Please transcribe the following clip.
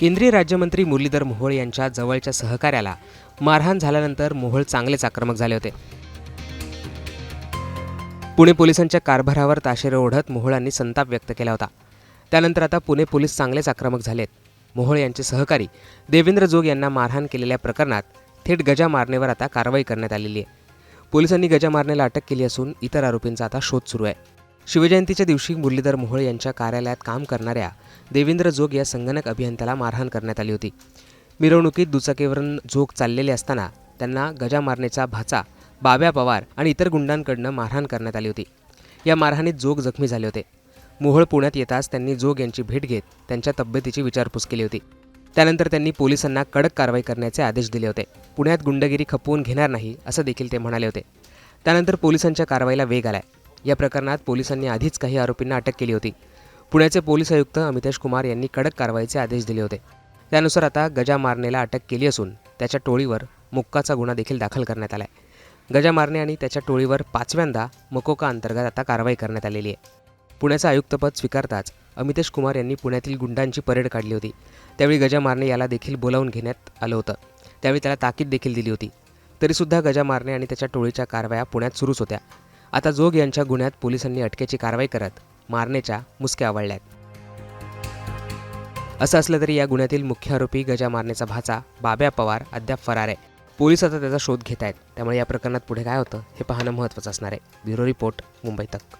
केंद्रीय राज्यमंत्री मुरलीधर मोहोळ यांच्या जवळच्या सहकार्याला मारहाण झाल्यानंतर मोहोळ चांगलेच आक्रमक झाले होते. पुणे पोलिसांच्या कारभारावर ताशेरे ओढत मोहोळांनी संताप व्यक्त केला होता. त्यानंतर आता पुणे पोलीस चांगलेच आक्रमक झालेत. मोहोळ यांचे सहकारी देवेंद्र जोग यांना मारहाण केलेल्या प्रकरणात थेट गजा मारणेवर आता कारवाई करण्यात आलेली आहे. पोलिसांनी गजा मारणेला अटक केली असून इतर आरोपींचा आता शोध सुरू आहे. शिवजयंतीच्या दिवशी मुरलीधर मोहोळ यांच्या कार्यालयात काम करणाऱ्या देवेंद्र जोग या संगणक अभियंत्याला मारहाण करण्यात आली होती. मिरवणुकीत दुचाकीवरून जोग चाललेले असताना त्यांना गजा मारणेचा भाचा बाब्या पवार आणि इतर गुंडांकडनं मारहाण करण्यात आली होती. या मारहाणीत जोग जखमी झाले होते. मोहोळ पुण्यात येताच त्यांनी जोग यांची भेट घेत त्यांच्या तब्येतीची विचारपूस केली होती. त्यानंतर त्यांनी पोलिसांना कडक कारवाई करण्याचे आदेश दिले होते. पुण्यात गुंडगिरी खपवून घेणार नाही असं देखील ते म्हणाले होते. त्यानंतर पोलिसांच्या कारवाईला वेग आलाय. या प्रकरणात पोलिसांनी आधीच काही आरोपींना अटक केली होती. पुण्याचे पोलीस आयुक्त अमितेश कुमार यांनी कडक कारवाईचे आदेश दिले होते. त्यानुसार आता गजा मारणेला अटक केली असून त्याच्या टोळीवर मुक्काचा गुन्हा देखील दाखल करण्यात आला आहे गजा मारणे आणि त्याच्या टोळीवर पाचव्यांदा मकोका अंतर्गत आता कारवाई करण्यात आलेली आहे. पुण्याचं आयुक्तपद स्वीकारताच अमितेश कुमार यांनी पुण्यातील गुंडांची परेड काढली होती. त्यावेळी गजा मारणे याला देखील बोलावून घेण्यात आलं होतं. त्यावेळी त्याला ताकीद देखील दिली होती. तरीसुद्धा गजा मारणे आणि त्याच्या टोळीच्या कारवाया पुण्यात सुरूच होत्या. आता जोग यांच्या गुन्ह्यात पोलिसांनी अटकेची कारवाई करत मारण्याच्या मुसक्या आवळल्यात असं असलं तरी या गुन्ह्यातील मुख्य आरोपी गजा मारण्याचा भाचा बाब्या पवार अद्याप फरार आहे. पोलीस आता त्याचा शोध घेत आहेत त्यामुळे या प्रकरणात पुढे काय होतं हे पाहणं महत्त्वाचं असणार आहे. ब्युरो रिपोर्ट मुंबई तक.